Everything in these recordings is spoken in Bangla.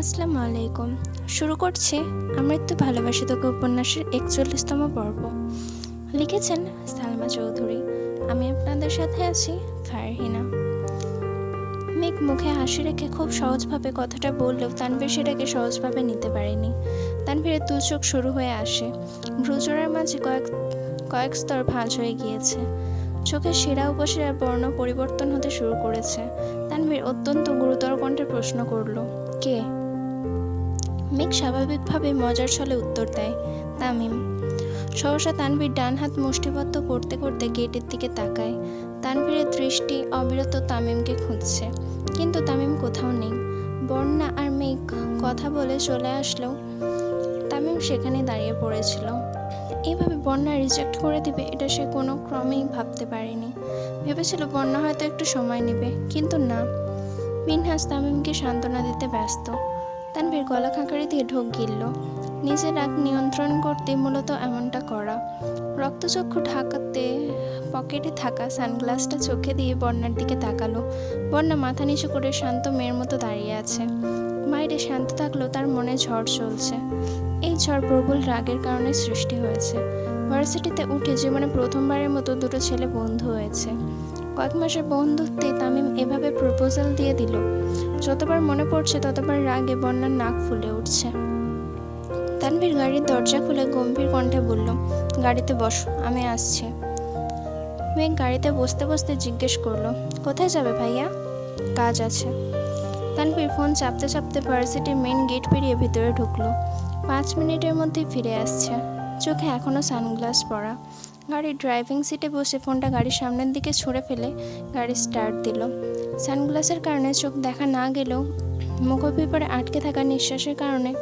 আসসালামু আলাইকুম। শুরু করছি আমৃত্যু ভালোবাসি তোকে উপন্যাসের একচল্লিশতম পর্ব। লিখেছেন সালমা চৌধুরী। আমি আপনাদের সাথে আছি ফারহিনা। মেঘ মুখে হাসি রেখে খুব সহজভাবে কথাটা বললেও তানভীর সেটাকে সহজভাবে নিতে পারেনি। তানভীরের দু চোখ শুরু হয়ে আসে। ভ্রুজোড়ার মাঝে কয়েক কয়েক স্তর ভাঁজ হয়ে গিয়েছে। চোখের শিরা উপশিরার বর্ণ পরিবর্তন হতে শুরু করেছে। তানভীর অত্যন্ত গুরুতর কণ্ঠে প্রশ্ন করল, কে? মেঘ স্বাভাবিকভাবে মজার ছলে উত্তর দেয়। তামিম, সহসা তানভীর ডান হাত মুষ্টিবদ্ধ করতে করতে গেটের দিকে তাকায়। তানভীরের দৃষ্টি অবিরত তামিমকে খুঁজছে। কিন্তু তামিম কোথাও নেই। বন্যা আর মেঘ কথা বলে চলে আসলেও তামিম সেখানে দাঁড়িয়ে পড়েছিল। এইভাবে বন্যা রিজেক্ট করে দিবে এটা সে কোনো ক্রমেই ভাবতে পারেনি। ভেবেছিল বন্যা হয়তো একটু সময় নেবে, কিন্তু না। মিনহাস তামিমকে সান্ত্বনা দিতে ব্যস্ত। তানভীর গলা খাঁকারি দিয়ে ঢোক গিলল। নিজের রাগ নিয়ন্ত্রণ করতে মূলত এমনটা করা। রক্তচক্ষু ঢাকাতে, পকেটে থাকা সানগ্লাসটা চোখে দিয়ে বন্যার দিকে তাকালো। বন্যা মাথা নিচু করে শান্ত মেয়ের মতো দাঁড়িয়ে আছে। বাইরে শান্ত থাকলেও তার মনে ঝড় চলছে। এই ঝড় প্রবল রাগের কারণে সৃষ্টি হয়েছে। ভার্সিটিতে উঠে জীবনে প্রথমবারের মতো দুটো ছেলে বন্ধু হয়েছে। কয়েক মাসের বন্ধুত্বে তামিম এভাবে প্রপোজাল দিয়ে দিল। যতবার মনে পড়ছে ততবার রাগে বন্যার নাক ফুলে উঠছে। তানভীর গাড়ির দরজা খুলে গম্ভীর কণ্ঠে বলল, গাড়িতে বসো, আমি আসছি। মেঘ গাড়িতে বসতে বসতে জিজ্ঞেস করল, কোথায় যাবে ভাইয়া? কাজ আছে। তানভীর ফোন চাপতে চাপতে ভার্সিটির মেন গেট পেরিয়ে ভিতরে ঢুকলো। পাঁচ মিনিটের মধ্যে ফিরে আসছে। চোখে এখনও সানগ্লাস পরা। গাড়ির ড্রাইভিং সিটে বসে ফোনটা গাড়ির সামনের দিকে ছুঁড়ে ফেলে গাড়ি স্টার্ট দিল। সানগ্লাসের কারণে চোখ দেখা না গেলেও মুখোপিপরে আটকে থাকা নিঃশ্বাসের কারণে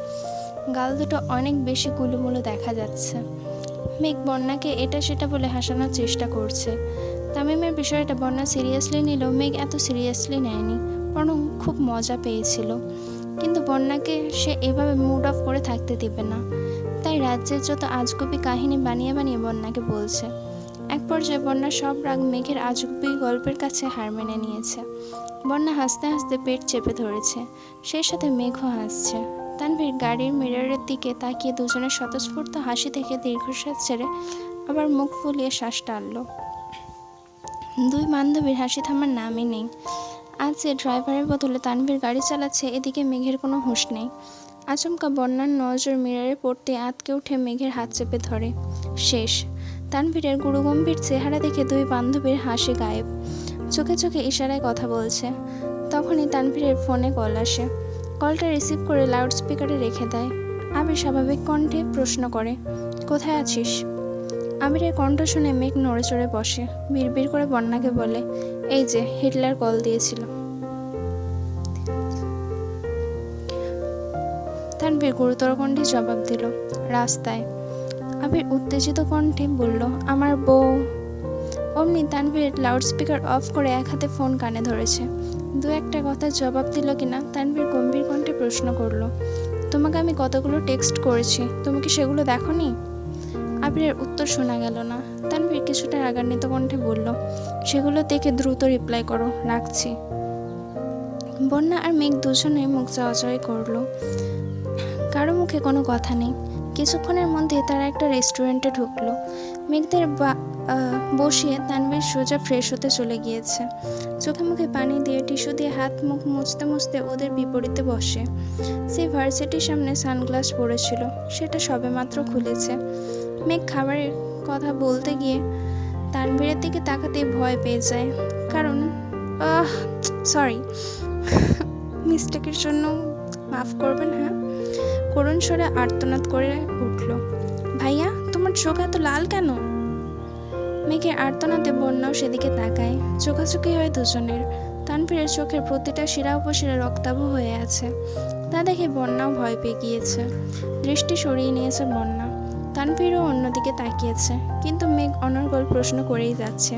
গাল দুটো অনেক বেশি গুলুমুলু দেখা যাচ্ছে। মেঘ বন্যাকে এটা সেটা বলে হাসানোর চেষ্টা করছে। তামিমের বিষয়টা বন্যা সিরিয়াসলি নিল মেঘ এত সিরিয়াসলি নেয়নি, বরং খুব মজা পেয়েছিল। কিন্তু বন্যাকে সে এভাবে মুড অফ করে থাকতে দিবে না। তাই রাজ্যের যত আজগুবি কাহিনী বানিয়ে বানিয়ে বন্যাকে বলছে, এক পর্যায়ে বন্যা সব রাগ মেঘের আজগুবি গল্পের কাছে হার মেনে নিয়েছে। বন্যা হাসতে হাসতে পেট চেপে ধরেছে, সেই সাথে মেঘও হাসছে। তানভীর গাড়ির মিররের দিকে তাকিয়ে দুজনের স্বতঃস্ফূর্ত হাসি থেকে দীর্ঘশ্বাস ছেড়ে আবার মুখ ফুলিয়ে শ্বাস টানল। দুই বান্ধবীর হাসি থামার নামই নেই। আজ যে ড্রাইভারের বদলে তানভীর গাড়ি চালাচ্ছে, এদিকে মেঘের কোনো হুঁশ নেই। আচমকা বন্যার নজর মিররে পড়তে আতকে উঠে মেঘের হাত চেপে ধরে। শেষ। তানভীরের গুরুগম্ভীর চেহারা দেখে দুই বান্ধবীর হাসি গায়েব। চোখে চোখে ইশারায় কথা বলছে। তখনই তানভীরের ফোনে কল আসে। কলটা রিসিভ করে লাউড স্পিকারে রেখে দেয়। আবির স্বাভাবিক কণ্ঠে প্রশ্ন করে, কোথায় আছিস? আবিরের কণ্ঠ শুনে মেঘ নড়ে চড়ে বসে। বিড়বিড় করে বন্যাকে বলে, এই যে, হিটলার কল দিয়েছিল। তানভীর গুরুতর কণ্ঠে জবাব দিল, রাস্তায়। আবির উত্তেজিত কণ্ঠে বলল, আমার বউ। অমনি তানভীর লাউডস্পিকার অফ করে এক হাতে ফোন কানে ধরেছে। দু একটা কথার জবাব দিল কিনা তানভীর গম্ভীর কণ্ঠে প্রশ্ন করল, তোমাকে আমি কতগুলো টেক্সট করেছি? তুমি কি সেগুলো দেখোনি? আবিরের উত্তর শোনা গেল না। তানভীর কিছুটা রাগান্বিত কণ্ঠে বলল, সেগুলো দেখে দ্রুত রিপ্লাই করো, রাখছি। বন্যা আর মেঘ দুজনে মুখ চাওয়াচাওয়াই করল। কারও মুখে কোনো কথা নেই। কিছুক্ষণের মধ্যে তারা একটা রেস্টুরেন্টে ঢুকলো। মেঘদের বসিয়ে তানভীর সোজা ফ্রেশ হতে চলে গিয়েছে। চোখে মুখে পানি দিয়ে টিস্যু দিয়ে হাত মুখ মুছতে মুছতে ওদের বিপরীতে বসে। সেই ভার্সিটির সামনে সানগ্লাস পড়েছিল সেটা সবেমাত্র খুলেছে। মেঘ খাবারের কথা বলতে গিয়ে তানভীরের দিকে তাকাতে ভয় পেয়ে যায়। কারণ সরি, মিস্টেকের জন্য মাফ করবেন হ্যাঁ? করুণ স্বরে আর্তনাদ করে উঠল। ভাইয়া, তোমার চোখ এত লাল কেন? মেঘের আর্তনাদে বন্যাও সেদিকে তাকায়। চোখাচোখি হয় দুজনের। তানভীরের চোখের প্রতিটা শিরা উপশিরা রক্তাভ হয়ে আছে। তা দেখে বন্যাও ভয় পেয়ে গিয়েছে। দৃষ্টি সরিয়ে নিয়েছে বন্যা। তানভীরও অন্যদিকে তাকিয়েছে। কিন্তু মেঘ অনর্গল প্রশ্ন করেই যাচ্ছে।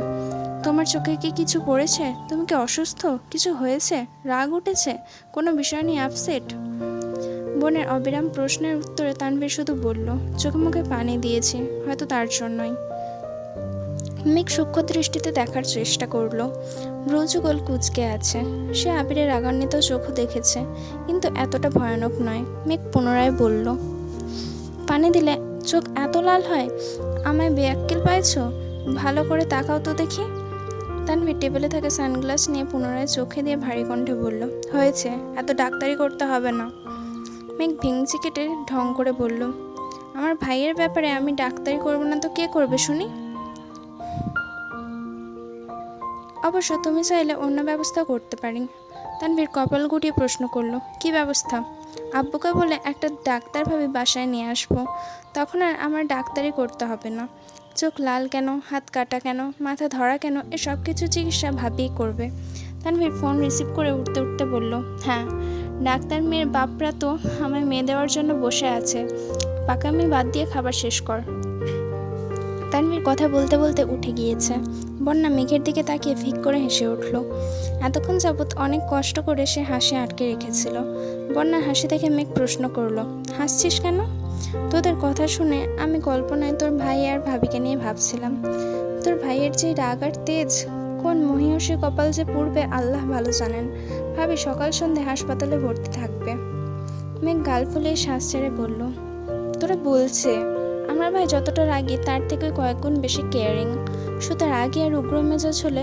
তোমার চোখে কি কিছু পড়েছে? তুমি কি অসুস্থ? কিছু হয়েছে? রাগ উঠেছে? কোনো বিষয় নিয়ে আপসেট? বোনের অবিরাম প্রশ্নের উত্তরে তানভীর শুধু বলল, চোখে মুখে পানি দিয়েছি, হয়তো তার জন্যই। মেঘ সূক্ষ্ম দৃষ্টিতে দেখার চেষ্টা করল। ব্রজুগল কুচকে আছে। সে আবিরের রাগান্বিত চোখও দেখেছে, কিন্তু এতটা ভয়ানক নয়। মেঘ পুনরায় বলল, পানি দিলে চোখ এত লাল হয়, আমায় বেয়াক্কেল পাইছ? ভালো করে তাকাও তো দেখি। তানভীর টেবিলে থাকা সানগ্লাস নিয়ে পুনরায় চোখে দিয়ে ভারী কণ্ঠে বলল, হয়েছে, এত ডাক্তারি করতে হবে না। মেঘ ভিংচি কেটে ঢং করে বলল, আমার ভাইয়ের ব্যাপারে আমি ডাক্তারি করব না তো কে করবে শুনি? অবশ্য তুমি চাইলে অন্য ব্যবস্থা করতে পারি। তানভীর কপাল গুটিয়ে প্রশ্ন করল, কি ব্যবস্থা? আব্বুকে বলে একটা ডাক্তার ভাবে বাসায় নিয়ে আসব। তখন আর আমার ডাক্তারি করতে হবে না। চোখ লাল কেন? হাত কাটা কেন? মাথা ধরা কেন? এসব কিছু চিকিৎসা ভাবেই করবে। তানভীর ফোন রিসিভ করে উঠতে উঠতে বলল হ্যাঁ ডাক্তার মেয়ের বাপরা তো আমায় মেয়ে দেওয়ার জন্য বসে আছে। পাকা পাকামি বাদ দিয়ে খাবার শেষ কর। তানভীর কথা বলতে বলতে উঠে গিয়েছে। বন্যা মেঘের দিকে তাকিয়ে ফিক করে হেসে উঠল। এতক্ষণ যাবৎ অনেক কষ্ট করে সে হাসি আটকে রেখেছিল। বন্যার হাসি দেখে মেঘ প্রশ্ন করল, হাসছিস কেন? তোদের কথা শুনে আমি কল্পনায় তোর ভাই আর ভাবিকে নিয়ে ভাবছিলাম। তোর ভাইয়ের যে রাগ আর তেজ, কোন মহিষী কপাল যে পূর্বে আল্লাহ ভালো জানেন। ভাবি সকাল সন্ধে হাসপাতালে ভর্তি থাকবে। মেঘ গাল ফুলিয়ে শ্বাস ছেড়ে বলল, তোরা বলছে, আমার ভাই যতটা রাগী, তার থেকে কয়েক গুণ বেশি কেয়ারিং শুধু রাগী আর উগ্র মেজাজ হলে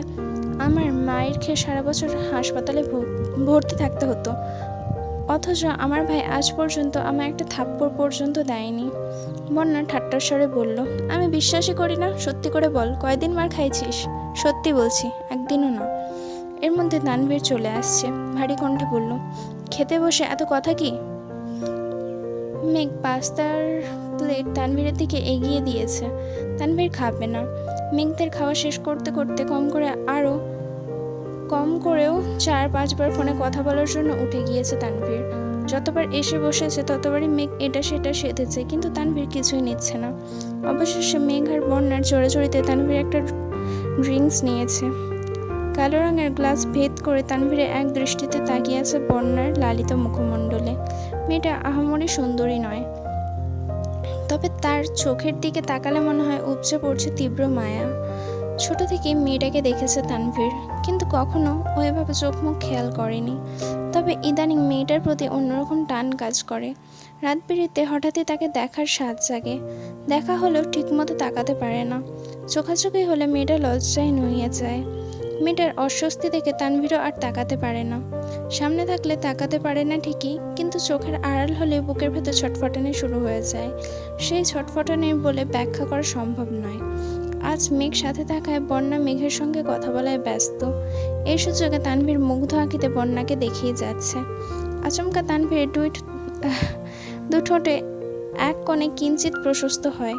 আমার মায়ের খেয়ে সারা বছর হাসপাতালে ভর্তি থাকতে হতো। অথচ আমার ভাই আজ পর্যন্ত আমার একটা থাপ্পড় পর্যন্ত দেয়নি। বন্যা ঠাট্টার স্বরে বলল, আমি বিশ্বাসই করি না। সত্যি করে বল, কয়দিন মার খাইছিস? সত্যি বলছি, একদিনও না। এর মধ্যে তানভীর চলে আসছে। ভারী কণ্ঠে বলল, খেতে বসে, এত কথা কি? মেঘ পাস্তার প্লেট তানভীরের দিকে এগিয়ে দিয়েছে। তানভীর খাবে না। মেঘদের খাওয়া শেষ করতে করতে কম করে আরও কম করেও চার, পাঁচবার ফোনে কথা বলার জন্য উঠে গিয়েছে তানভীর। যতবার এসে বসেছে, ততবারই মেঘ এটা, সেটা সেধেছে, কিন্তু তানভীর কিছুই নিচ্ছে না। অবশেষে মেঘ আর বন্যার চড়াচড়িতে তানভীর একটা ড্রিঙ্কস নিয়েছে। কালো রঙের গ্লাস ভেদ করে তানভীরে এক দৃষ্টিতে তাকিয়ে আছে বন্যার লালিত মুখমণ্ডলে। মেয়েটা আহামরি সুন্দরী নয়। তবে তার চোখের দিকে তাকালে মনে হয় উপচে পড়ছে তীব্র মায়া। ছোট থেকে মেয়েটাকে দেখেছে তানভীর, কিন্তু কখনো ওইভাবে চোখ মুখ খেয়াল করেনি। তবে ইদানিং মেয়েটার প্রতি অন্যরকম টান কাজ করে। রাত বেরিতে হঠাৎই তাকে দেখার স্বাদ জাগে। দেখা হলেও ঠিকমতো তাকাতে পারে না। চোখাচোখি হলে মেয়েটা লজ্জায় নুইয়ে যায়। মেয়েটার অস্বস্তি দেখে তানভীরও আর তাকাতে পারে না। সামনে থাকলে তাকাতে পারে না ঠিকই কিন্তু চোখের আড়াল হলে বুকের ভেতর ছটফটানি শুরু হয়ে যায়। সেই ছটফটানি বলে ব্যাখ্যা করা সম্ভব নয়। আজ মেঘ সাথে থাকায় বন্যা মেঘের সঙ্গে কথা বলায় ব্যস্ত। এই সুযোগে তানভীর মুগ্ধ আঁকিতে বন্যাকে দেখিয়ে যাচ্ছে। আচমকা তানভীর দুই ঠ- আহ, দু ঠোঁটে এক কোণে কিঞ্চিত প্রশস্ত হয়।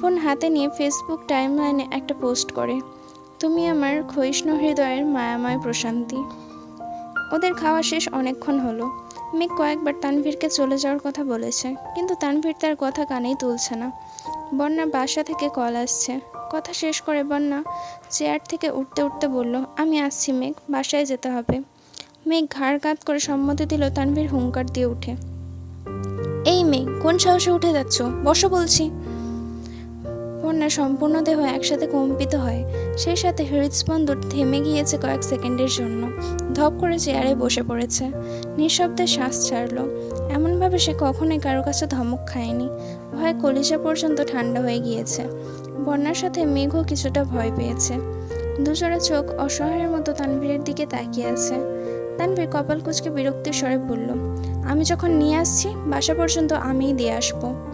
ফোন হাতে নিয়ে ফেসবুক টাইমলাইনে একটা পোস্ট করে। তুমি আমার ক্ষয়িষ্ণু হৃদয়ের মায়াময় প্রশান্তি। ওদের খাওয়া শেষ অনেকক্ষণ হলো। মেঘ কয়েকবার তানভীরকে চলে যাওয়ার কথা বলেছে, কিন্তু তানভীর তার কথা কানেই তুলছে না। বন্যা বাসা থেকে কল আসছে। কথা শেষ করে বন্যা চেয়ার থেকে উঠতে উঠতে বলল, আমি আসছি মেঘ, বাসায় যেতে হবে। মেঘ ঘাড় কাত করে সম্মতি দিল তানভীর হুঙ্কার দিয়ে উঠে। এই মেঘ, কোন সাহসে উঠে যাচ্ছ? বসো বলছি। বন্যা সম্পূর্ণ দেহ একসাথে কম্পিত হয়। সেই সাথে হৃদস্পন্দন থেমে গিয়েছে কয়েক সেকেন্ডের জন্য। ধপ করে চেয়ারে বসে পড়েছে। নিঃশব্দে শ্বাস ছাড়লো। এমনভাবে সে কখনোই কারও কাছে ধমক খায়নি। ভয় কলিজা পর্যন্ত ঠান্ডা হয়ে গিয়েছে। বন্যার সাথে মেঘও কিছুটা ভয় পেয়েছে। দুজোড়া চোখ অসহায়ের মতো তানভীরের দিকে তাকিয়ে আছে। তানভীর কপাল কুচকে বিরক্তির স্বরে বলল, আমি যখন নিয়ে আসছি, বাসা পর্যন্ত আমিই দিয়ে আসব।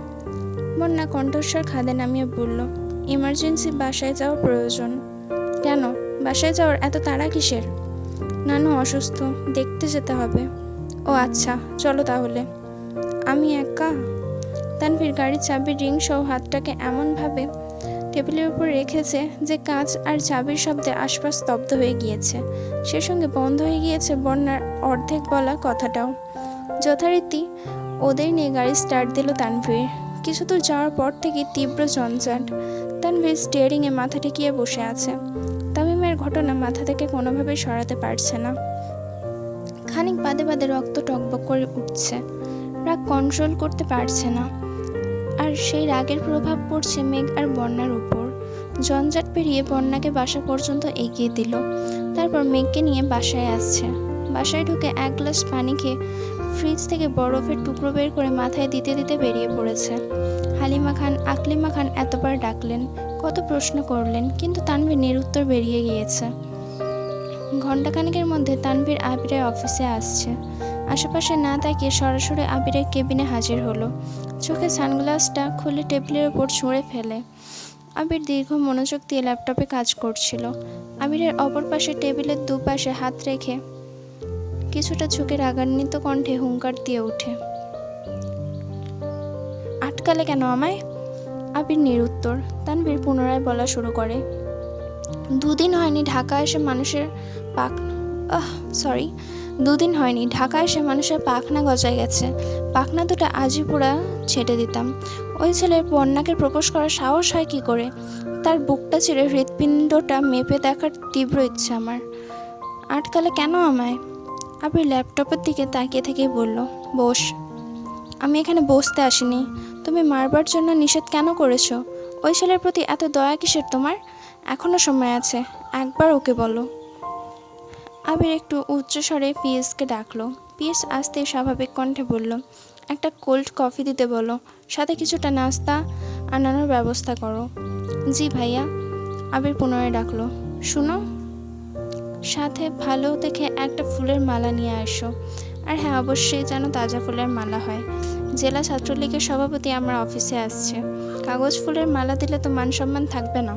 বন্যা কণ্ঠস্বর খাদে নামিয়ে বলল, ইমার্জেন্সি, বাসায় যাওয়ার প্রয়োজন। কেন? বাসায় যাওয়ার এত তাড়া কিসের? নানু অসুস্থ, দেখতে যেতে হবে। ও আচ্ছা চলো তাহলে। আমি একা? তানভীর গাড়ির চাবির রিং সহ হাতটাকে এমনভাবে টেবিলের উপর রেখেছে যে কাঁচ আর চাবির শব্দে আশপাশ স্তব্ধ হয়ে গিয়েছে। সে সঙ্গে বন্ধ হয়ে গিয়েছে বন্যার অর্ধেক বলা কথাটাও। যথারীতি ওদের নিয়ে গাড়ি স্টার্ট দিল তানভীর। কিছু দূর যাওয়ার পর থেকে তীব্র জঞ্জাট তানভীর স্টিয়ারিংয়ে মাথা ঠেকিয়ে বসে আছে। তামিমের ঘটনা মাথা থেকে কোনোভাবেই সরাতে পারছে না। খানিক বাদে বাদে রক্ত টকবক করে উঠছে। রাগ কন্ট্রোল করতে পারছে না। আর সেই রাগের প্রভাব পড়ছে মেঘ আর বন্যার উপর। জঞ্জাট পেরিয়ে বন্যাকে বাসা পর্যন্ত এগিয়ে দিল। তারপর মেঘকে নিয়ে বাসায় আসছে। বাসায় ঢুকে এক গ্লাস পানি খেয়ে ফ্রিজ থেকে বরফের টুকরো বের করে মাথায় দিতে দিতে বেরিয়ে পড়েছে। হালিমা খান, আকলিমা খান এতবার ডাকলেন, কত প্রশ্ন করলেন, কিন্তু তানভীর নিরুত্তর বেরিয়ে গিয়েছে। ঘণ্টাখানেকের মধ্যে তানভীর আবিরের অফিসে আসছে। আশেপাশে না তাকিয়ে সরাসরি আবিরের কেবিনে হাজির হলো। চোখে সানগ্লাসটা খুলে টেবিলের ওপর ছুঁড়ে ফেলে। আবির দীর্ঘ মনোযোগ দিয়ে ল্যাপটপে কাজ করছিল। আবিরের অপর পাশে টেবিলের দুপাশে হাত রেখে কিছুটা ঝুঁকে রাগান্বিত কণ্ঠে হুঙ্কার দিয়ে ওঠে। আটকালে কেন আমায়? আবির নিরুত্তর। তানবীর পুনরায় বলা শুরু করে। দুদিন হয়নি ঢাকা এসে মানুষের পাক, আহ সরি দুদিন হয়নি ঢাকা এসে মানুষের পাখনা গজায় গেছে। পাখনা দুটো আজই পুরা ছেটে দিতাম। ওই ছেলের বন্যাকে প্রপোজ করার সাহস হয় কি করে? তার বুকটা ছিঁড়ে হৃৎপিণ্ডটা মেপে দেখার তীব্র ইচ্ছে আমার। আটকালে কেন আমায়? আবির ল্যাপটপের দিকে তাকিয়ে থেকেই বলল, বস, আমি এখানে বসতে আসিনি। তুমি মারবার জন্য নিষেধ কেন করেছ? ওই ছেলের প্রতি এত দয়া কিসের তোমার? এখনও সময় আছে, একবার ওকে বলো। আবির একটু উচ্চস্বরে পিএসকে ডাকলো। পিএস আসতে স্বাভাবিক কণ্ঠে বলল, একটা কোল্ড কফি দিতে বলো, সাথে কিছুটা নাস্তা আনানোর ব্যবস্থা করো। জি ভাইয়া, আবির পুনরায় ডাকলো। শুনো সাথে ভালো দেখে একটা ফুলের মালা নিয়ে আসো। আর হ্যাঁ অবশ্যই যেন তাজা ফুলের মালা হয়। জেলা ছাত্রলীগের সভাপতি আমার অফিসে আসছে। কাগজ ফুলের মালা দিলে তো মান সম্মান থাকবে না।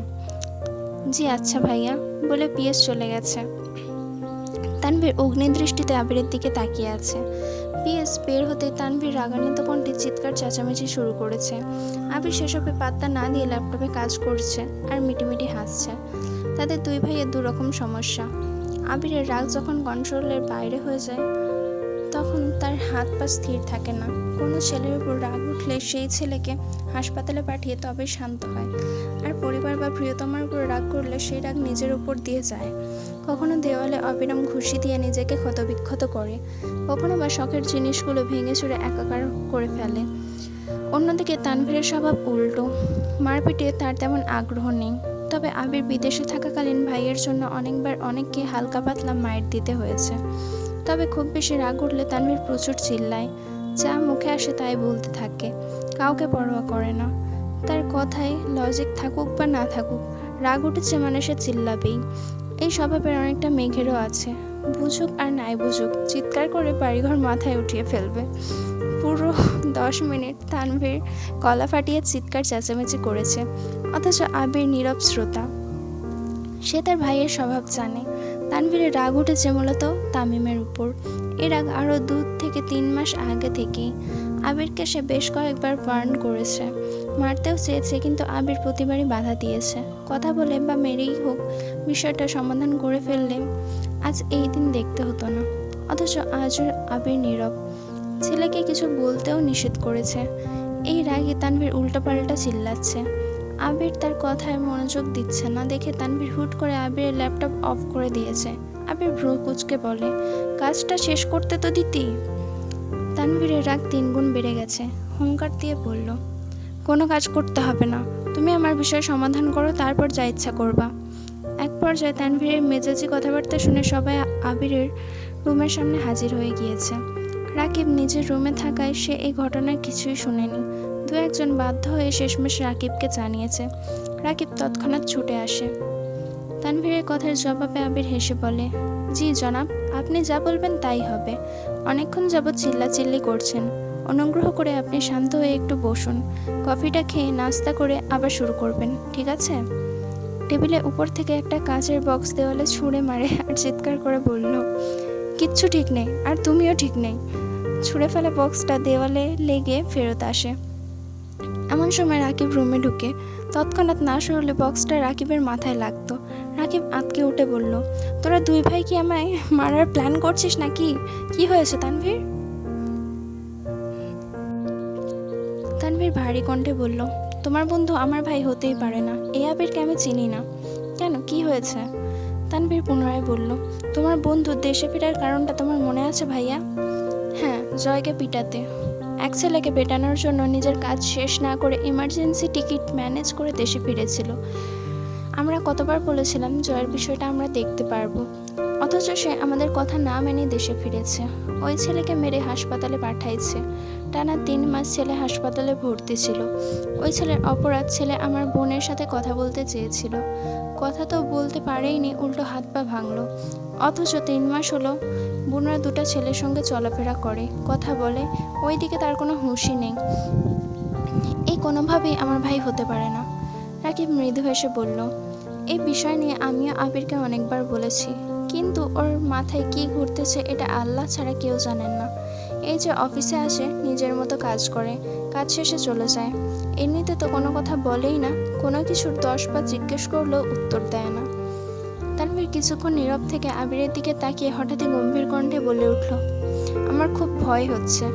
জি আচ্ছা ভাইয়া, বলে পিএস চলে গেছে। তানভীর অগ্নিদৃষ্টিতে আবিরের দিকে তাকিয়ে আছে। পিএস বের হতে তানভীর রাগান্বিত কণ্ঠে চিৎকার চেঁচামেচি শুরু করেছে। আবির সেসবে পাত্তা না দিয়ে ল্যাপটপে কাজ করছে আর মিটিমিটি হাসছে। তাদের দুই ভাইয়ের দুরকম সমস্যা। আবিরের রাগ যখন কন্ট্রোলের বাইরে হয়ে যায়, তখন তার হাত পা স্থির থাকে না। কোনো ছেলের উপর রাগ উঠলে সেই ছেলেকে হাসপাতালে পাঠিয়ে তবে শান্ত হয়। আর পরিবার বা প্রিয়তমার উপর রাগ করলে সেই রাগ নিজের উপর দিয়ে যায়। কখনো দেওয়ালে অবিরাম ঘুষি দিয়ে নিজেকে ক্ষতবিক্ষত করে। কখনো বা শখের জিনিসগুলো ভেঙে চুরে একাকার করে ফেলে। অন্যদিকে তানভীরের স্বভাব উল্টো। মারপিটে তার তেমন আগ্রহ নেই। তবে আবির বিদেশে থাকাকালীন ভাইয়ের জন্য অনেকবার অনেককে হালকা পাতলা মায়ের দিতে হয়েছে। তবে খুব বেশি রাগ উঠলে তানভীর প্রচুর চিল্লায়। যা মুখে আসে তাই বলতে থাকে, কাউকে পরোয়া করে না। তার কথায় লজিক থাকুক বা না থাকুক, রাগ উঠেছে মানে সে চিল্লাবেই। এই স্বভাবের অনেকটা মেঘেরও আছে। বুঝুক আর নাই বুঝুক, চিৎকার করে বাড়িঘর মাথায় উঠিয়ে ফেলবে। পুরো দশ মিনিট তানভীর গলা ফাটিয়ে চিৎকার চেঁচামেচি করেছে, অথচ আবির নীরব শ্রোতা। সে তার ভাইয়ের স্বভাব জানে। তানভীরের রাগ উঠেছে মূলত তামিমের উপর। এ রাগ আরও দু থেকে তিন মাস আগে থেকেই আবিরকে সে বেশ কয়েকবার ওয়ার্ন করেছে। মারতেও চেয়েছে, কিন্তু আবির প্রতিবারই বাধা দিয়েছে। কথা বলে বা মেরেই হোক, বিষয়টা সমাধান করে ফেললে আজ এই দিন দেখতে হতো না। অথচ আজও আবির নীরব। ছেলেকে কিছু বলতেও নিষেধ করেছে। এই রাগে তানভীর উল্টোপাল্টা চিল্লাচ্ছে। আবির তার কথায় মনোযোগ দিচ্ছে না দেখে তানভীর হুট করে আবিরের ল্যাপটপ অফ করে দিয়েছে। আবির ভ্রু কুচকে বলে, কাজটা শেষ করতে তো দিতি? তানভীরের রাগ তিনগুণ বেড়ে গেছে। হুঙ্কার দিয়ে বলল, কোনো কাজ করতে হবে না। তুমি আমার বিষয় সমাধান করো, তারপর যা ইচ্ছা করবা। এক পর্যায়ে তানভীরের মেজাজি কথাবার্তা শুনে সবাই আবিরের রুমের সামনে হাজির হয়ে গিয়েছে। রাকিব নিজের রুমে থাকায় সে এই ঘটনার কিছুই শুনেনি। দু একজন বাধ্য হয়ে শেষমেশ রাকিবকে জানিয়েছে। রাকিব তৎক্ষণাৎ ছুটে আসে। তানভীরের কথার জবাবে আবির হেসে বলে, জি, জনাব, আপনি যা বলবেন তাই হবে। অনেকক্ষণ যাবৎ চিল্লাচিল্লি করছেন। অনুগ্রহ করে আপনি শান্ত হয়ে একটু বসুন। কফিটা খেয়ে নাস্তা করে আবার শুরু করবেন, ঠিক আছে? টেবিলের উপর থেকে একটা কাঁচের বক্স দেওয়ালে ছুঁড়ে মারে আর চিৎকার করে বলল কিচ্ছু ঠিক নেই, আর তুমিও ঠিক নেই। ছুঁড়ে ফেলা বক্সটা দেওয়ালে লেগে ফেরত আসে। এমন সময় রাকিব রুমে ঢুকে, তৎক্ষণাৎ না সরলে বক্সটা রাকিবের মাথায় লাগতো। রাকিব আতকে উঠে বলল, তোরা দুই ভাই কি আমায় মারার প্ল্যান করছিস নাকি? কি হয়েছে, তানভীর? তানভীর ভারী কণ্ঠে বলল, তোমার বন্ধু আমার ভাই হতেই পারে না, এই আবিরকে আমি চিনি না। কেন, কি হয়েছে? তানভীর পুনরায় বলল তোমার বন্ধু দেশে ফেরার কারণটা তোমার মনে আছে ভাইয়া? হ্যাঁ জয়কে পিটাতে। এক ছেলেকে পেটানোর জন্য নিজের কাজ শেষ না করে ইমার্জেন্সি টিকিট ম্যানেজ করে দেশে ফিরেছিল। আমরা কতবার বলেছিলাম জয়ের বিষয়টা আমরা দেখতে পারব। অথচ সে আমাদের কথা না মেনে দেশে ফিরেছে। ওই ছেলেকে মেরে হাসপাতালে পাঠাইছে। টানা তিন মাস ছেলে হাসপাতালে ভর্তি ছিল। ওই ছেলের অপরাধ ছেলে আমার বোনের সাথে কথা বলতে চেয়েছিল। কথা তো বলতে পারেইনি, উল্টো হাত পা ভাঙলো। অথচ তিন মাস হলো বোনরা দুটো ছেলের সঙ্গে চলাফেরা করে, কথা বলে ওই দিকে তার কোনো হুঁশই নেই। এই কোনোভাবেই আমার ভাই হতে পারে না। রাকিব মৃদু হেসে বলল এই বিষয় নিয়ে আমিও আবিরকে অনেকবার বলেছি। কিন্তু ওর মাথায় কি ঘুরতেছে এটা আল্লাহ ছাড়া কেউ জানেন না। এই যে অফিসে আসে, নিজের মতো কাজ করে, কাজ শেষে চলে যায়। এমনিতে তো কোনো কথা বলেই না, কোনো কিছুর দশ বার জিজ্ঞেস করলেও উত্তর দেয় না। তানভীর কিছুক্ষণ নীরব থেকে আবিরের দিকে তাকিয়ে হঠাৎই গম্ভীর কণ্ঠে বলে উঠল, আমার খুব ভয় হচ্ছে।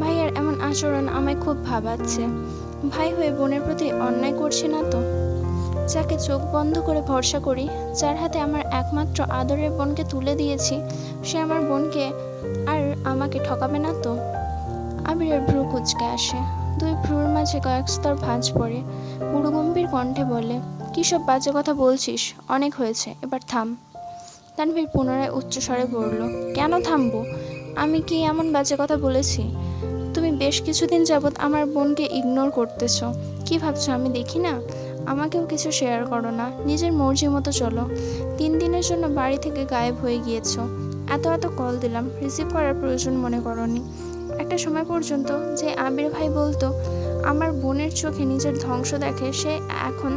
ভাইয়ার এমন আচরণ আমায় খুব ভাবাচ্ছে। ভাই হয়ে বোনের প্রতি অন্যায় করছি না তো? যাকে চোখ বন্ধ করে ভরসা করি, যার হাতে আমার একমাত্র আদরের বোনকে তুলে দিয়েছি, সে আমার বোনকে আমাকে ঠকাবে না তো? আবিরের ভ্রু কুচকে আসে। দুই ভ্রুর মাঝে কয়েক স্তর ভাঁজ পড়ে। বুড়ো গম্ভীর কণ্ঠে বলে, কী সব বাজে কথা বলছিস? অনেক হয়েছে, এবার থাম। তানভীর পুনরায় উচ্চস্বরে বলল, কেন থামবো? আমি কি এমন বাজে কথা বলেছি? তুমি বেশ কিছুদিন যাবৎ আমার বোনকে ইগনোর করতেছ। কি ভাবছ, আমি দেখি না? আমাকেও কিছু শেয়ার করো না। নিজের মর্জি মতো চলো। তিন দিনের জন্য বাড়ি থেকে গায়েব হয়ে গিয়েছো। এত এত কল দিলাম রিসিভ করার প্রয়োজন মনে করনি। একটা সময় পর্যন্ত যে আবির ভাই বলতো, আমার বোনের চোখে নিজের ধ্বংস দেখে সে এখন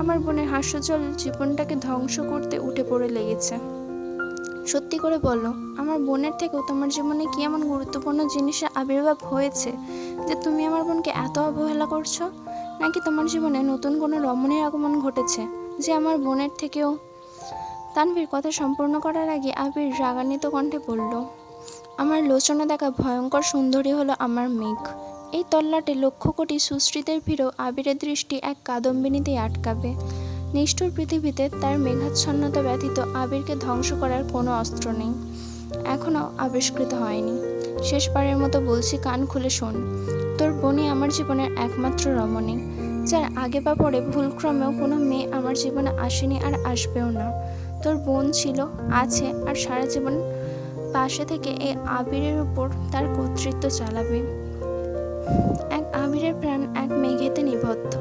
আমার বোনের হাস্যজল জীবনটাকে ধ্বংস করতে উঠে পড়ে লেগেছে। সত্যি করে বলো আমার বোনের থেকেও তোমার জীবনে কি এমন গুরুত্বপূর্ণ জিনিসের আবির্ভাব হয়েছে যে তুমি আমার বোনকে এত অবহেলা করছ? নাকি তোমার জীবনে নতুন কোনো রমণীর আগমন ঘটেছে যে আমার বোনের থেকেও তানভীর কথা সম্পূর্ণ করার আগে আবির রাগান্বিত কণ্ঠে বলল, আমার লোচনে দেখা ভয়ঙ্কর সুন্দরী হলো আমার মেঘ। এই তল্লাটে লক্ষ কোটি সুশ্রীদের ভিড়ও আবিরের দৃষ্টি এক কাদম্বিনীতেই আটকাবে। নিষ্ঠুর পৃথিবীতে তার মেঘাচ্ছন্নতা ব্যতীত আবিরকে ধ্বংস করার কোনো অস্ত্র নেই। এখনও আবিষ্কৃত হয়নি। শেষবারের মতো বলছি, কান খুলে শোন। তোর বোনই আমার জীবনের একমাত্র রমণী। যার আগে বা পরে ভুলক্রমেও কোনো মেয়ে আমার জীবনে আসেনি আর আসবেও না। তোর বোন ছিল, আছে আর সারা জীবন পাশে থেকে এই আবিরের উপর তার কর্তৃত্ব চালাবে। এক আবিরের প্রাণ এক মেঘেতে নিবদ্ধ।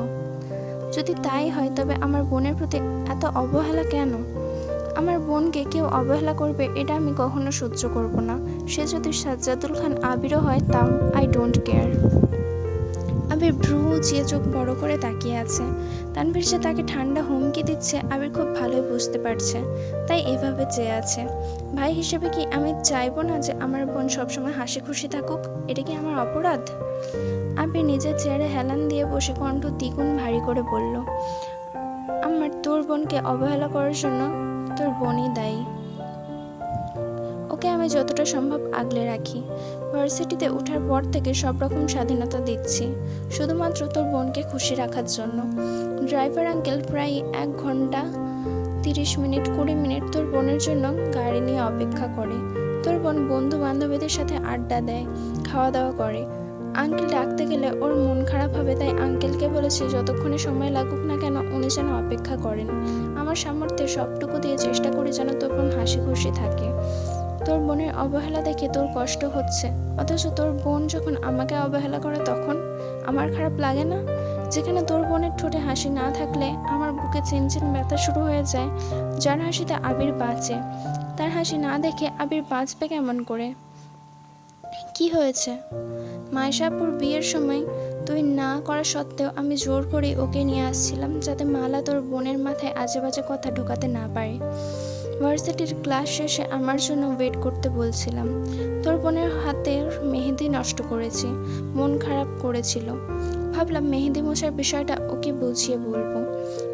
যদি তাই হয়, তবে আমার বোনের প্রতি এত অবহেলা কেন? আমার বোনকে কেউ অবহেলা করবে, এটা আমি কখনো সহ্য করব না। সে যদি সাজ্জাদুল খান আবিরও হয়, তাও আই ডোন্ট কেয়ার আবির ভ্রু উঁচিয়ে চোখ বড় করে তাকিয়ে আছে। তানভীর যে তাকে ঠান্ডা হুমকি দিচ্ছে, আবির খুব ভালোই বুঝতে পারছে। তাই এভাবে চেয়ে আছে। ভাই হিসেবে কি আমি চাইব না যে আমার বোন সবসময় হাসি খুশি থাকুক? এটা কি আমার অপরাধ? আবির নিজের চেয়ারে হেলান দিয়ে বসে কণ্ঠ দ্বিগুণ ভারী করে বলল, আমার তোর বোনকে অবহেলা করার জন্য তোর বোনই দায়ী। ওকে আমি যতটা সম্ভব আগলে রাখি। ভার্সিটিতে ওঠার পর থেকে সব রকম স্বাধীনতা দিচ্ছি। শুধুমাত্র তোর বোনকে খুশি রাখার জন্য। ড্রাইভার আঙ্কেল প্রায় এক ঘণ্টা তিরিশ মিনিট, কুড়ি মিনিট তোর বোনের জন্য গাড়ি নিয়ে অপেক্ষা করে। তোর বোন বন্ধু বান্ধবীদের সাথে আড্ডা দেয় খাওয়া দাওয়া করে। আঙ্কেল ডাকতে গেলে ওর মন খারাপ হবে, তাই আঙ্কেলকে বলেছে, যতক্ষণে সময় লাগুক না কেন, উনি যেন অপেক্ষা করেন। আমার সামর্থ্যে সবটুকু দিয়ে চেষ্টা করি যেন তোর বোন হাসি খুশি থাকে। তোর বোনের অবহেলা দেখে তোর কষ্ট হচ্ছে। অথচ তোর বোন যখন আমাকে অবহেলা করে তখন আমার খারাপ লাগে না? যেখানে তোর বোনের ঠোঁটে হাসি না থাকলে আমার বুকে চিনচিন ব্যথা শুরু হয়ে যায়, যার হাসিতে আবির বাঁচে তার হাসি না দেখে আবির বাঁচবে কেমন করে? কি হয়েছে? মাইশাপুর বিয়ের সময় তুই না করা সত্ত্বেও আমি জোর করে ওকে নিয়ে আসছিলাম যাতে মালা তোর বোনের মাথায় আজে বাজে কথা ঢোকাতে না পারে। ভার্সিটির ক্লাস শেষে আমার জন্য ওয়েট করতে বলছিলাম। তোর বোনের হাতের মেহেদি নষ্ট করেছি, মন খারাপ করেছিল। ভাবলাম মেহেদি মশার বিষয়টা ওকে বুঝিয়ে বলব।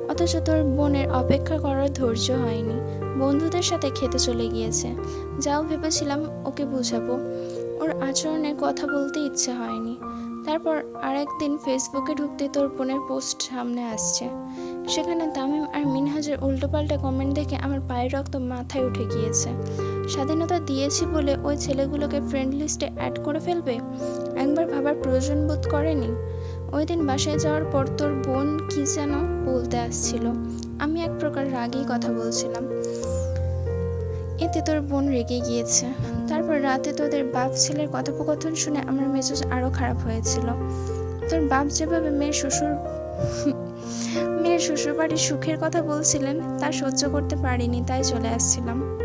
অথচ তোর বোনের অপেক্ষা করার ধৈর্য হয়নি। বন্ধুদের সাথে খেতে চলে গিয়েছে। যাও ভেবেছিলাম ওকে বুঝাবো। ওর আচরণে কথা বলতে ইচ্ছে হয়নি। তারপর আরেকদিন ফেসবুকে ঢুকতে তোর বোনের পোস্ট সামনে আসছে। সেখানে তামিম আর মিনহাজের উল্টোপাল্টা কমেন্ট দেখে আমার পায়ের রক্ত মাথায় উঠে গিয়েছে। স্বাধীনতা দিয়েছি বলে ওই ছেলেগুলোকে ফ্রেন্ড লিস্টে অ্যাড করে ফেলবে? একবার ভাবার প্রয়োজন বোধ করেনি? ওই দিন বাসায় যাওয়ার পর তোর বোন কি যেন বলতে আসছিল। আমি এক প্রকার রাগেই কথা বলছিলাম। এতে তোর বোন রেগে গিয়েছে। তারপর রাতে তোদের বাপ ছেলের কথোপকথন শুনে আমার মেজাজ আরও খারাপ হয়েছিল। তোর বাপ যেভাবে মেয়ের শ্বশুর মেয়ের শ্বশুর বাড়ির সুখের কথা বলছিলেন, তা সহ্য করতে পারিনি, তাই চলে আসছিলাম।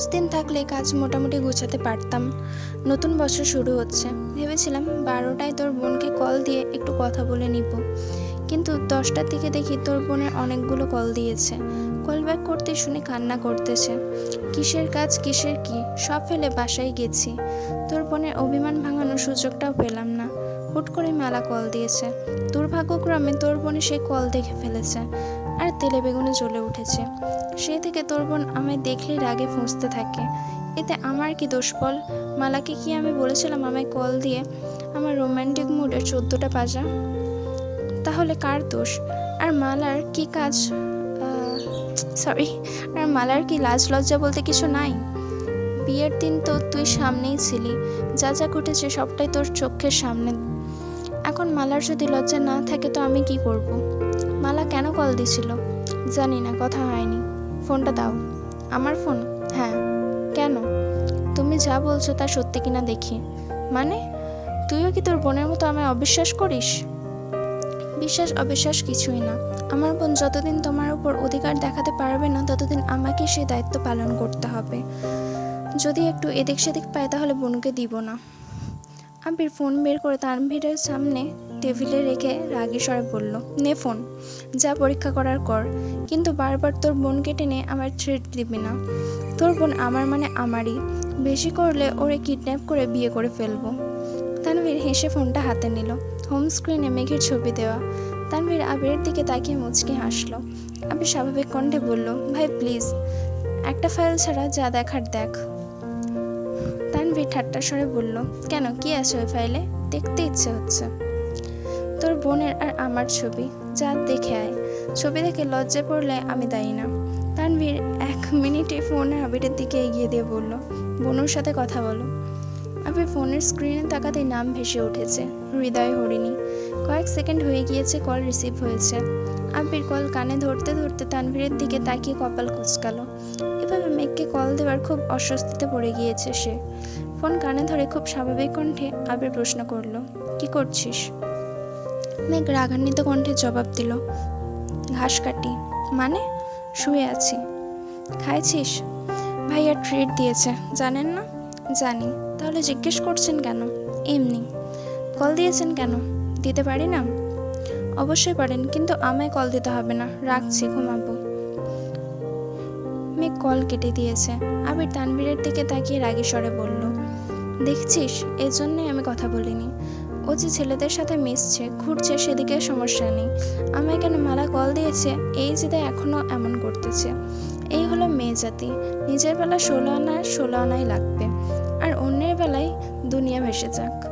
পাঁচ দিন থাকলে কাজ মোটামুটি গুছাতে পারতাম। নতুন বছর শুরু হচ্ছে। ভেবেছিলাম বারোটায় তোর বোনকে কল দিয়ে একটু কথা বলে নিব। কিন্তু দশটার দিকে দেখি তোর বোনের অনেকগুলো কল দিয়েছে। কল ব্যাক করতে শুনে কান্না করতেছে। কিসের কাজ, কিসের কি? সব ফেলে বাসায় গেছি। তোর বোনের অভিমান ভাঙানোর সুযোগটাও পেলাম না। হুট করে মেলা কল দিয়েছে। দুর্ভাগ্যক্রমে তোর বোনে সেই কল দেখে ফেলেছে। আর তেলে বেগুনে জ্বলে উঠেছে। সে থেকে তোর বোন আমায় দেখলেই রাগে ফুঁসতে থাকে। এতে আমার কি দোষ বল? মালাকে কি আমি বলেছিলাম আমায় কল দিয়ে আমার রোম্যান্টিক মুডে চোদ্দোটা বাজা তাহলে কার দোষ? আর মালার কি কাজ? সরি আর মালার কি লাজ লজ্জা বলতে কিছু নাই? বিয়ের দিন তো তুই সামনেই ছিলি। যা যা ঘটেছে সবটাই তোর চোখের সামনে। এখন মালার যদি লজ্জা না থাকে তো আমি কি করব? কল দিছিল। জানি না, কথা হয়নি। ফোনটা দাও। আমার ফোন? হ্যাঁ। কেন? তুমি যা বলছো তা সত্যি কিনা দেখি। মানে? তুইও কি তোর বোনের মতো আমায় অবিশ্বাস করিস? বিশ্বাস, অবিশ্বাস কিছুই না। আমার বোন যতদিন তোমার উপর অধিকার দেখাতে পারবে না, ততদিন আমাকে সেই দায়িত্ব পালন করতে হবে। যদি একটু এদিক সেদিক পায়, তাহলে বোনকে দিব না। আবির ফোন বের করে তানভীরের সামনে টেবিলে রেখে রাগী স্বরে বলল, নে ফোন। যা পরীক্ষা করার কর। কিন্তু বারবার তোর বোনকে টেনে আমার থ্রেট দিবি না। তোর বোন আমার মানে আমারই। বেশি করলে ওরে কিডন্যাপ করে বিয়ে করে ফেলব। তানভীর হেসে ফোনটা হাতে নিল। হোম স্ক্রিনে মেঘের ছবি দেওয়া। তানভীর আবিরের দিকে তাকিয়ে মুচকি হাসলো। আবির স্বাভাবিক কণ্ঠে বলল, ভাই প্লিজ একটা ফাইল ছাড়া যা দেখার দেখ। তানভীর ঠাট্টা স্বরে বলল, কেন? কি আছে ওই ফাইলে দেখতে ইচ্ছে হচ্ছে। তোর বোনের আর আমার ছবি। যা দেখে আয়। ছবি দেখে লজ্জা পড়লে আমি দায়ী না। তানভীর এক মিনিটে ফোনে আবিরের দিকে এগিয়ে দিয়ে বলল, বনুর সাথে কথা বলো। আবির ফোনের স্ক্রিনে তাকাতেই নাম ভেসে উঠেছে, হৃদয় হরিণী। কয়েক সেকেন্ড হয়ে গিয়েছে, কল রিসিভ হয়েছে। আবির কল কানে ধরতে ধরতে তানভীরের দিকে তাকিয়ে কপাল কুচকালো। এভাবে মেঘকে কল দেওয়ার খুব অস্বস্তিতে পড়ে গিয়েছে সে। ফোন কানে ধরে খুব স্বাভাবিক কণ্ঠে আবির প্রশ্ন করল, কি করছিস? মেঘ রাগান্বিত কণ্ঠে জবাব দিল, ঘাস কাটি। মানে? শুয়ে আছি। খাইছিস? ভাইয়া ট্রিট দিয়েছে। জানেন না? জানি। তাহলে জিজ্ঞেস করছেন কেন? এমনি। কল দিয়েছেন কেন? দিতে পারি না? অবশ্যই পারেন, কিন্তু আমায় কল দিতে হবে না। রাখছি, ঘুমাবো। মেয়ে কল কেটে দিয়েছে। আবির তানবীরের দিকে তাকিয়ে রাগী স্বরে বলল, দেখছিস? এই জন্যই আমি কথা বলিনি। ও যে ছেলেদের সাথে মিশছে, ঘুরছে, সেদিকে সমস্যা নেই। আমায় কেন মালা কল দিয়েছে? এই জেদে এখনও এমন করতেছে। এই হলো মেয়ে জাতি। নিজের বেলা ষোলো আনা, ষোলো আনাই লাগবে। আর অন্যের বেলায় দুনিয়া ভেসে যাক।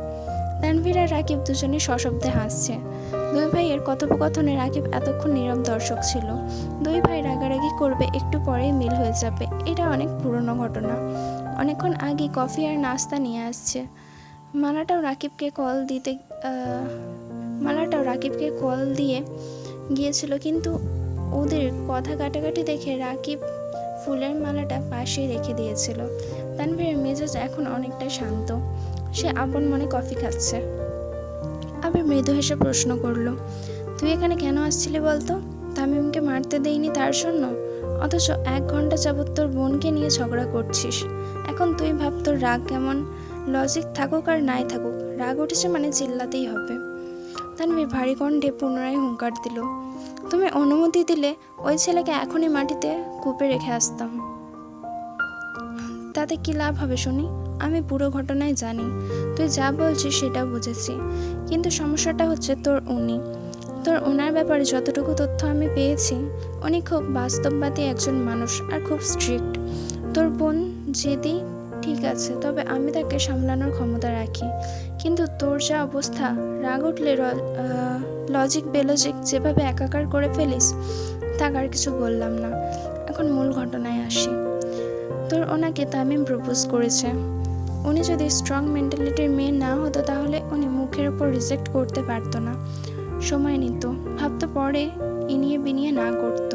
তানভীর আর রাকিব দুজনে সশব্দে হাসছে। দুই ভাইয়ের কথোপকথনে রাকিব এতক্ষণ নীরব দর্শক ছিল। দুই ভাই রাগারাগি করবে, একটু পরেই মিল হয়ে যাবে। এটা অনেক পুরনো ঘটনা। অনেকক্ষণ আগে কফি আর নাস্তা নিয়ে আসছে। মালাটাও রাকিবকে কল দিতে মালাটাও রাকিবকে কল দিয়ে গিয়েছিল। কিন্তু ওদের কথা কাটাকাটি দেখে রাকিব ফুলের মালাটা পাশে রেখে দিয়েছিল। তানভীরের মেজাজ এখন অনেকটা শান্ত। সে আপন মনে কফি খাচ্ছে। আবার মৃদু হেসে প্রশ্ন করল, তুই এখানে কেন আসছিলি বলতো? তামিমকে মারতে দেইনি তার জন্য? অথচ এক ঘণ্টা যাবৎ তোর বোনকে নিয়ে ঝগড়া করছিস। এখন তুই ভাব তোর রাগ কেমন? লজিক থাকুক আর নাই থাকুক, রাগ উঠেছে মানে চিল্লাতেই হবে। তানভীর ভারী কণ্ঠে পুনরায় হুঙ্কার দিল, তুমি অনুমতি দিলে ওই ছেলেকে এখনই মাটিতে কূপে রেখে আসতাম। তাতে কি লাভ হবে শুনি? আমি পুরো ঘটনায় জানি, তুই যা বলছিস সেটা বুঝেছি। কিন্তু সমস্যাটা হচ্ছে তোর উনি। তোর ওনার ব্যাপারে যতটুকু তথ্য আমি পেয়েছি, উনি খুব বাস্তববাদী একজন মানুষ আর খুব স্ট্রিক্ট তোর বোন জেদি ঠিক আছে, তবে আমি তাকে সামলানোর ক্ষমতা রাখি। কিন্তু তোর যা অবস্থা, রাগ উঠলে লজিক বেলজিক যেভাবে একাকার করে ফেলিস তা আর কিছু বললাম না। এখন মূল ঘটনায় আসি। তোর ওনাকে তামিম প্রপোজ করেছে। উনি যদি স্ট্রং মেন্টালিটির মেয়ে না হতো, তাহলে উনি মুখের ওপর রিজেক্ট করতে পারতো না। সময় নিত। ভাবতো পরে ইনিয়ে বিনিয়ে না করতো।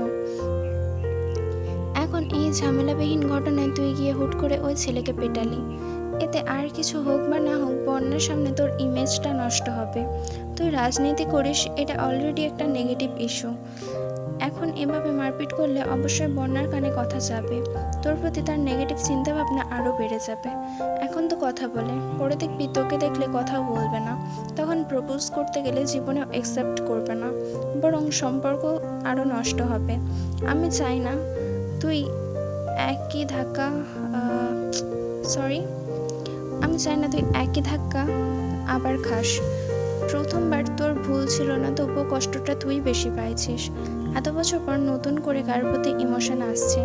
এখন এই ঝামেলাবিহীন ঘটনায় তুই গিয়ে হুট করে ওই ছেলেকে পেটালি। এতে আর কিছু হোক বা না হোক, বন্যার সামনে তোর ইমেজটা নষ্ট হবে। তুই রাজনীতি করিস, এটা অলরেডি একটা নেগেটিভ ইস্যু এখন এভাবে মারপিট করলে অবশ্যই বন্যার কানে কথা যাবে। তোর প্রতি তার নেগেটিভ চিন্তাভাবনা আরও বেড়ে যাবে। এখন তো কথা বলে, পরে দেখবি তোকে দেখলে কথাও বলবে না। তখন প্রপোজ করতে গেলে জীবনেও অ্যাকসেপ্ট করবে না। বরং সম্পর্ক আরও নষ্ট হবে। আমি চাই না তুই একই ধাক্কা সরি আমি চাই না তুই একই ধাক্কা, আবার খাস। প্রথমবার তোর ভুল ছিল না, তবুও কষ্টটা তুই বেশি পাইছিস। এত বছর পর নতুন করে কার প্রতি ইমোশন আসছে।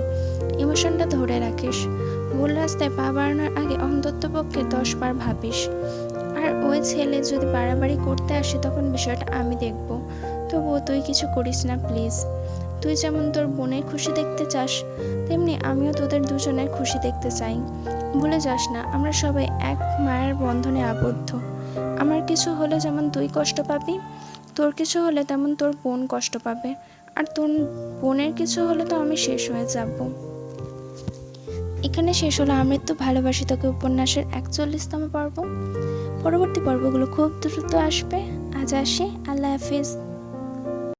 ইমোশনটা ধরে রাখিস। ভুল রাস্তায় পা বাড়ানোর আগে অন্তত পক্ষে দশ বার ভাবিস। আর ওই ছেলে যদি বাড়াবাড়ি করতে আসে, তখন বিষয়টা আমি দেখব। তবুও তুই কিছু করিস না প্লিজ তুই যেমন তোর বোনের খুশি দেখতে চাস, তেমনি আমিও তোদের দুজনের খুশি দেখতে চাই। ভুলে যাস না, আমরা সবাই এক মায়ের বন্ধনে আবদ্ধ। আমার কিছু হলে যেমন তুই কষ্ট পাবি, তোর কিছু হলে তেমন তোর বোন কষ্ট পাবে। আর তোর বোনের কিছু হলে তো আমি শেষ হয়ে যাব। এখানে শেষ হলো আমৃত্যু ভালোবাসি তোকে উপন্যাসের একচল্লিশতম পর্ব। পরবর্তী পর্বগুলো খুব দ্রুত আসবে। আজ আসি, আল্লাহ হাফিজ।